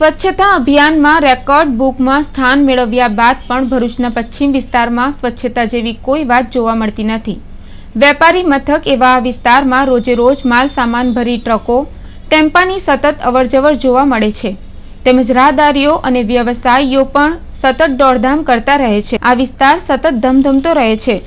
સ્વચ્છતા અભિયાનમાં રેકોર્ડ બુકમાં સ્થાન મેળવ્યા બાદ પણ ભરૂચના પશ્ચિમ વિસ્તારમાં સ્વચ્છતા જેવી કોઈ વાત જોવા મળતી નથી. વેપારી મથક એવા વિસ્તારમાં રોજે રોજ માલ સામાન ભરી ટ્રકો, ટેમ્પાની સતત અવરજવર જોવા મળે છે. તેમજ રાહદારીઓ અને વ્યવસાયીઓ પણ સતત દોડધામ કરતા રહે છે. આ વિસ્તાર સતત ધમધમતો રહે છે.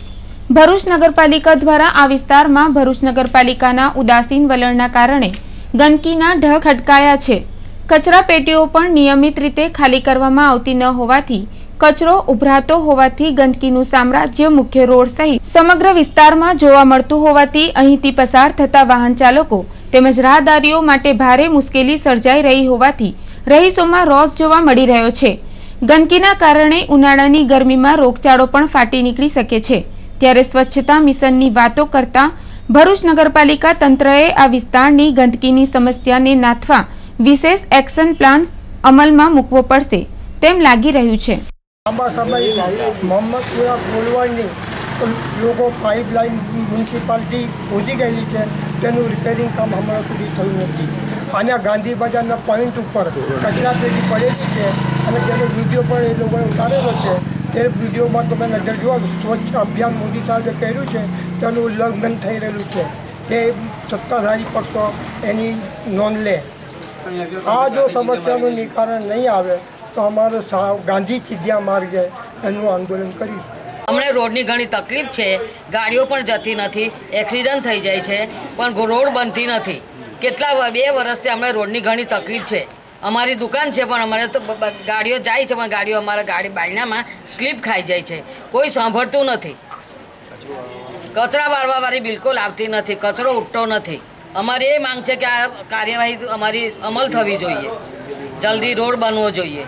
ભરૂચ નગરપાલિકા દ્વારા આ વિસ્તારમાં ભરૂચ નગરપાલિકાના ઉદાસીન વલણના કારણે ગંદકીના ઢગ ખટકાયા છે. કચરા પેટીઓ પણ નિયમિત રીતે ખાલી કરવામાં આવતી ન હોવાથી, કચરો ઉભરાતો હોવાથી ગંદકીનું સામ્રાજ્ય મુખ્ય રોડ સહિત સમગ્ર વિસ્તારમાં જોવા મળતું હોવાથી અહીંથી પસાર થતા વાહન ચાલકો તેમજ રાહદારીઓ માટે ભારે મુશ્કેલી સર્જાઈ રહી હોવાથી રહીશોમાં રોષ જોવા મળી રહ્યો છે. ગંદકીના કારણે ઉનાળાની ગરમીમાં રોગચાળો પણ ફાટી નીકળી શકે છે. ત્યારે સ્વચ્છતા મિશનની વાતો કરતા ભરૂચ નગરપાલિકા તંત્રએ આ વિસ્તારની ગંદકીની સમસ્યાને નાથવા વિશેષ એક્શન પ્લાન અમલમાં મૂકવો પડશે, તેમ લાગી રહ્યું છે. મોહમ્મદપુરા ખોલવાની લોકો પાઇપલાઇન મ્યુનિસિપાલિટી પહોંચી ગયેલી છે. તેનું રિપેરિંગ કામ હમણાં સુધી થયું નથી. અને ગાંધી બજારના પોઈન્ટ ઉપર કચરા પેટી પડેલી છે અને તેનો વીડિયો પણ એ લોકોએ ઉતારેલો છે. તે વિડીયોમાં તમે નજર જુઓ, સ્વચ્છ અભિયાન મોદી સાહેબે કર્યું છે. તેનું ઉલ્લંઘન થઈ રહેલું છે. તે સત્તાધારી પક્ષો એની નોંધ લે. આ જો સમસ્યાનું નિકારણ નહીં આવે તો અમારો ગાંધી ચિડિયા માર્ગે એનું આંદોલન કરીશું. અમને રોડની ઘણી તકલીફ છે ગાડીઓ પણ જતી નથી એક્સિડન્ટ થઈ જાય છે પણ રોડ બનતી નથી. કેટલા બે વર્ષથી અમને રોડની ઘણી તકલીફ છે. અમારી દુકાન છે પણ અમારે તો ગાડીઓ જાય છે પણ ગાડીઓ અમારા ગાડી બાયણામાં સ્લીપ ખાઈ જાય છે. કોઈ સાંભળતું નથી. કચરા વાળવાવાળી બિલકુલ આવતી નથી કચરો ઉઠતો નથી. અમારી એ માંગ છે કે આ કાર્યવાહી અમારી અમલ થવી જોઈએ. જલ્દી રોડ બનવો જોઈએ.